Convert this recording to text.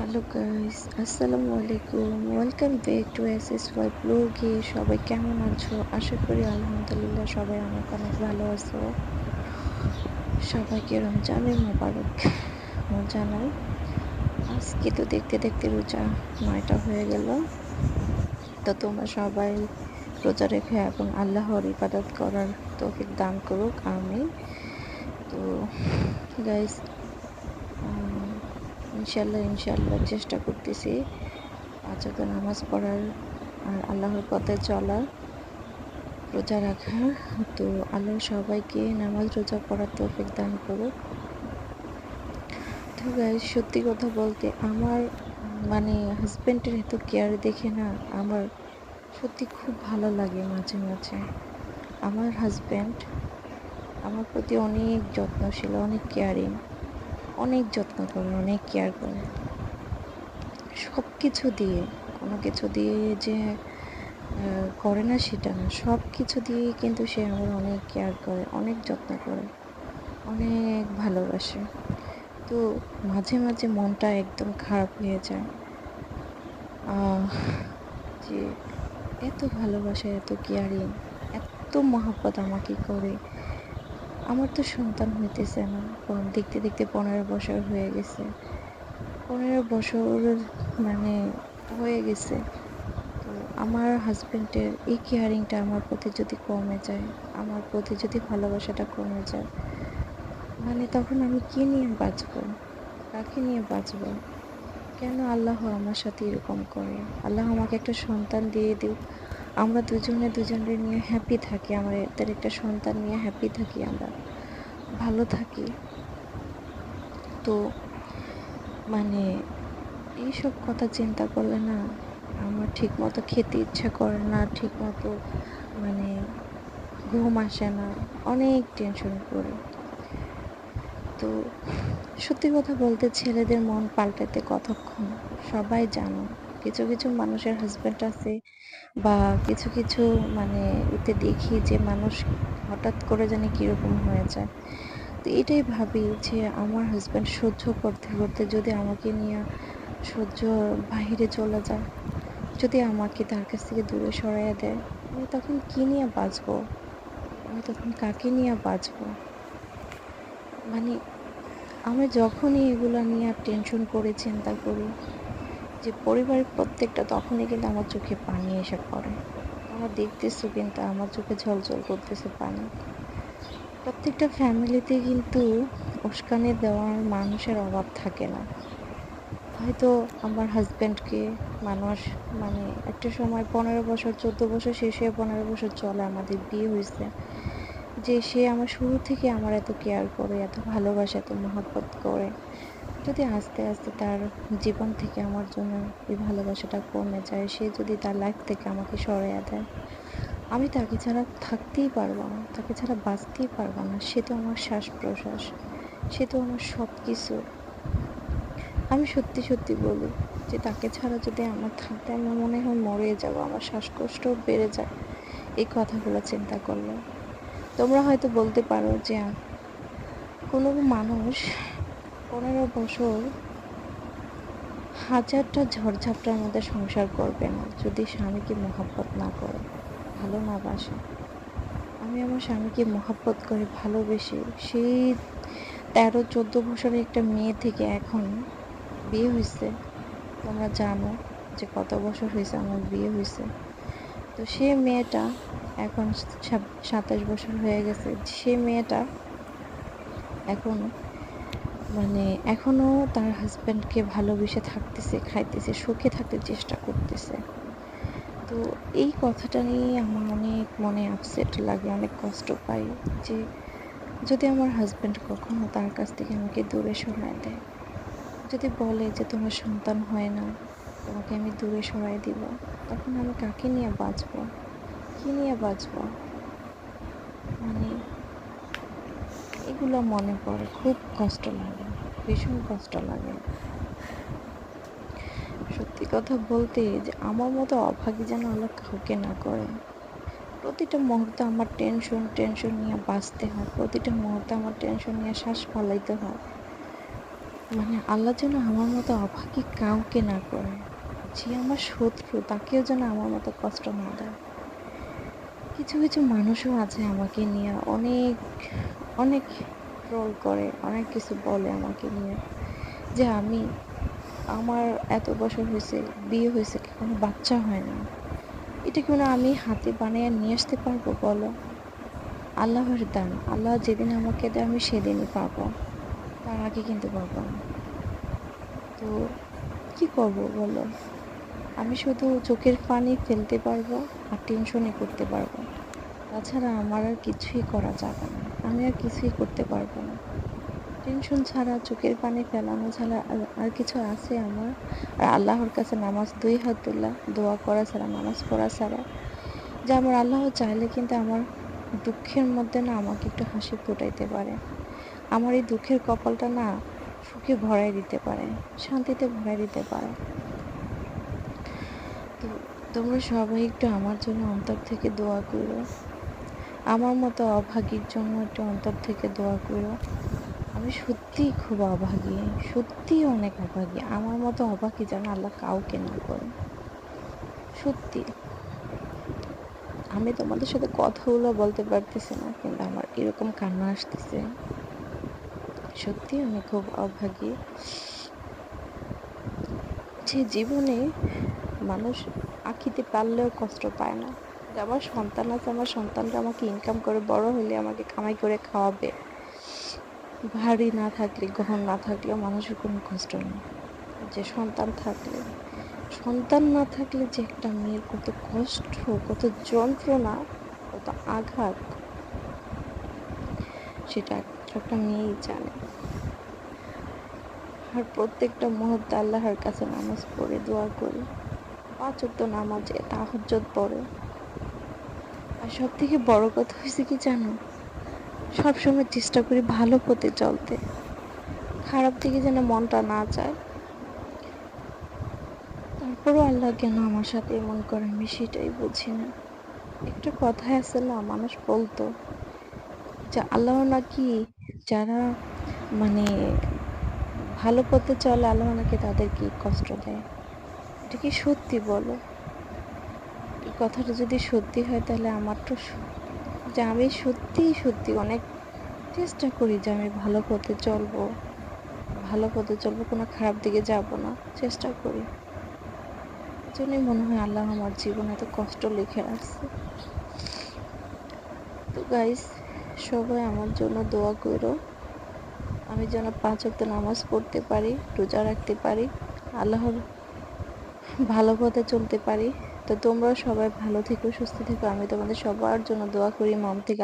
Hello guys আসসালামু আলাইকুম welcome back to S S Y ব্লগে সবাই কেমন আছো? আশা করি আলহামদুলিল্লাহ সবাই অনেক অনেক ভালো আছো। সবাইকে রমজানের মোবারক। জানাই আজকে তো দেখতে দেখতে রোজা নয়টা হয়ে গেল। তো তোমরা সবাই রোজা রেখে এবং আল্লাহর ইবাদত করার তৌফিক দান করুক। আমি তো গাইস ইনশাল্লাহ ইনশাল্লাহ চেষ্টা করতেছি। পাঁচ নামাজ পড়ার আর আল্লাহর পথে চলার রোজা রাখার তো আল্লাহ সবাইকে নামাজ, রোজা পড়ার তৌফিক দান করুক। তো সত্যি কথা বলতে আমার মানে হাজব্যান্ডের এত কেয়ার দেখে না আমার সত্যি খুব ভালো লাগে মাঝে মাঝে। আমার হাজব্যান্ড আমার প্রতি অনেক যত্নশীল, অনেক কেয়ারিং অনেক যত্ন করে অনেক কেয়ার করে সব কিছু দিয়ে, কোনো কিছু দিয়ে যে করে না সেটা না। সব কিছু দিয়ে কিন্তু সে আমার অনেক কেয়ার করে, অনেক যত্ন করে, অনেক ভালোবাসে। তো মাঝে মাঝে মনটা একদম খারাপ হয়ে যায়। যে এত ভালোবাসা, এত কেয়ারিং এত মহাব্বত আমাকে করে। আমার তো সন্তান হইতেছে না। দেখতে দেখতে পনেরো বছর হয়ে গেছে। পনেরো বছর মানে হয়ে গেছে। তো আমার হাজব্যান্ডের এই কেয়ারিংটা আমার প্রতি যদি কমে যায়, আমার প্রতি যদি ভালোবাসাটা কমে যায় মানে তখন আমি কী নিয়ে বাঁচব? কাকে নিয়ে বাঁচব? কেন আল্লাহ আমার সাথে এরকম করে? আল্লাহ আমাকে একটা সন্তান দিয়ে দিও আমরা দুজনে দুজনের নিয়ে হ্যাপি থাকি, আমাদের একটা সন্তান নিয়ে হ্যাপি থাকি আমরা, ভালো থাকি। তো মানে এইসব কথা চিন্তা করলে না আমার ঠিক মতো খেতে ইচ্ছা করে না ঠিক মতো মানে ঘুম আসে না, অনেক টেনশন করে তো সত্যি কথা বলতে ছেলেদের মন পাল্টাতে কতক্ষণ? সবাই জানো। কিছু কিছু মানুষের হাজব্যান্ড আছে বা কিছু কিছু মানে এতে দেখি যে মানুষ হঠাৎ করে জানি কীরকম হয়ে যায়। তো এটাই ভাবি যে আমার হাজব্যান্ড সহ্য করতে করতে যদি আমাকে নিয়ে সহ্য বাহিরে চলে যায়, যদি আমাকে তার কাছ থেকে দূরে সরাইয়া দেয়, আমি তখন কী নিয়ে বাঁচবো? আমি তখন কাকে নিয়ে বাঁচবো? মানে আমি যখনই এগুলো নিয়ে টেনশন করে চিন্তা করি যে পরিবারের প্রত্যেকটা তখনই কিন্তু আমার চোখে পানি এসে পড়ে। আমার দেখতেছো কিন্তু আমার চোখে ঝলঝল করতেছে পানি। প্রত্যেকটা ফ্যামিলিতে কিন্তু উস্কানি দেওয়ার মানুষের অভাব থাকে না। হয়তো আমার হাজব্যান্ডকে মানুষ মানে একটা সময় পনেরো বছর, চোদ্দ বছর শেষ হয়ে পনেরো বছর চলে আমাদের বিয়ে হয়েছে। যে সে আমার শুরু থেকে আমার এত কেয়ার করে, এত ভালোবাসে, এত মহব্বত করে। যদি আস্তে আস্তে তার জীবন থেকে আমার জন্য এই ভালোবাসাটা কমে যায়, সে যদি তার লাইফ থেকে আমাকে সরাইয়া দেয়, আমি তাকে ছাড়া থাকতেই পারব না, তাকে ছাড়া বাঁচতেই পারব না। সে তো আমার শ্বাস প্রশ্বাস সে তো আমার সব কিছু আমি সত্যি সত্যি বলি যে তাকে ছাড়া যদি আমার থাকতে, আমার মনে হয় মরে যাব, আমার শ্বাসকষ্ট বেড়ে যায়। এই কথাগুলো চিন্তা করলে। তোমরা হয়তো বলতে পারো যে কোনো মানুষ পনেরো বছর হাজারটা ঝড়ঝাপটার মধ্যে সংসার করবে না, যদি স্বামীকে মহাব্বত না করে। ভালো না বাসে। আমি আমার স্বামীকে মহাব্বত করে ভালোবেসে সেই তেরো, চোদ্দ বছরের একটা মেয়ে থেকে এখন বিয়ে হয়েছে। তোমরা জানো যে কত বছর হয়েছে আমার বিয়ে হয়েছে। তো সে মেয়েটা এখন সাতাশ বছর হয়ে গেছে। সে মেয়েটা এখন মানে এখনও তার হাজব্যান্ডকে ভালোবেসে থাকতেছে, খাইতেছে, সুখে থাকতে চেষ্টা করতেছে। তো এই কথাটা নিয়ে আমার অনেক মনে আপসেট লাগে, অনেক কষ্ট পাই যে যদি আমার হাজব্যান্ড কখনো তার কাছ থেকে আমাকে দূরে সরায় দেয়, যদি বলে যে তোমার সন্তান হয় না, তোমাকে আমি দূরে সরাই দিব, তখন আমি কাকে নিয়ে বাঁচব? কী নিয়ে বাঁচব? মানে এগুলো মনে পড়ে, খুব কষ্ট লাগে, ভীষণ কষ্ট লাগে। সত্যি কথা বলতে, যে আমার মতো অভাগী যেন আল্লাহ কাউকে না করে। প্রতিটা মুহূর্তে আমার টেনশন টেনশন নিয়ে বাঁচতে হয়, প্রতিটা মুহূর্তে আমার টেনশন নিয়ে শ্বাস ফালাইতে হয়। মানে আল্লাহ যেন আমার মতো অভাগী কাউকে না করে, যে আমার শত্রু তাকেও যেন আমার মতো কষ্ট না দেয়। কিছু কিছু মানুষও আছে আমাকে নিয়ে অনেক অনেক ট্রোল করে, অনেক কিছু বলে আমাকে নিয়ে। যে আমি, আমার এত বছর হয়েছে, বিয়ে হয়েছে কোনো বাচ্চা হয় না। এটা কি আমি হাতে বানিয়ে নিয়ে আসতে পারব, বলো? আল্লাহর দান। আল্লাহ যেদিন আমাকে দেয়, আমি সেদিনই পাবো। তার আগে কিন্তু পাবো না। তো কি করব, বলো? আমি শুধু চোখের পানি ফেলতে পারব আর টেনশনই করতে পারব। তাছাড়া আমার আর কিছুই করা যাবে না। আমি আর কিছুই করতে পারব না। টেনশন ছাড়া, চোখের পানি ফেলানো ছাড়া আর- কিছু আছে আমার? আর আল্লাহর কাছে নামাজ দুই হাত তোলা দোয়া করা ছাড়া, নামাজ পড়া ছাড়া। যে আমার আল্লাহ চাইলে কিন্তু আমার দুঃখের মধ্যে না আমাকে একটু হাসি ফুটাইতে পারে। আমার এই দুঃখের কপালটা না সুখে ভরাই দিতে পারে, শান্তিতে ভরাই দিতে পারে। তো তোমরা সবাই একটু আমার জন্য অন্তর থেকে দোয়া করো। আমার মতো অভাগীর জন্য একটু অন্তর থেকে দোয়া করো। আমি সত্যিই খুব অভাগী, সত্যিই অনেক অভাগী। আমার মতো অভাগী যেন আল্লাহ কাউকে না করে সত্যি। আমি তোমাদের সাথে কথাগুলো বলতে পারতেছি না, কিন্তু আমার এরকম কান্না আসতেছে। সত্যি আমি খুব অভাগী। যে জীবনে মানুষ আঁকিতে পারলেও কষ্ট পায় না। যে আমার সন্তান আছে, আমার সন্তানরা আমাকে ইনকাম করে, বড় হলে আমাকে কামাই করে খাওয়াবে। ভারী না থাকলে, গহন না থাকলেও মানুষের কোনো কষ্ট নেই। যে সন্তান থাকলে, সন্তান না থাকলে যে একটা মেয়ের কত কষ্ট, কত যন্ত্রণা, কত আঘাত, সেটা একটা মেয়েই জানে। আর প্রত্যেকটা মুহূর্তে আল্লাহর কাছে নামাজ পড়ে, দোয়া করি। পাঁচ নামাজে তাহাজ্জুদ পড়ে। সব থেকে বড় কথা হয়েছে কি জানো? সবসময় চেষ্টা করি ভালো পথে চলতে। খারাপ দিকে যেন মনটা না যায়। তারপরও আল্লাহ কেন আমার সাথে এমন করে আমি সেটাই বুঝি না। একটা কথাই আছে না, মানুষ বলতো যে আল্লাহ নাকি যারা মানে ভালো পথে চলে, আল্লাহ নাকি তাদেরকে কষ্ট দেয়। এটা কি সত্যি বলো? কথাটা যদি সত্যি হয় তাহলে আমার তো যে আমি সত্যিই সত্যি অনেক চেষ্টা করি যে আমি ভালো পথে চলবো, ভালো পথে চলবো, কোনো খারাপ দিকে যাব না, চেষ্টা করি। জন্যই মনে হয় আল্লাহ আমার জীবনে এত কষ্ট লিখে রাখছে। তো গাইস সবাই আমার জন্য দোয়া করো। আমি যেন পাঁচ ওয়াক্ত নামাজ পড়তে পারি, রোজা রাখতে পারি, আল্লাহর ভালো পথে চলতে পারি। তো তোমরাও সবাই ভালো থেকো, সুস্থ থেকো। আমি তোমাদের সবার জন্য দোয়া করি, মন থেকে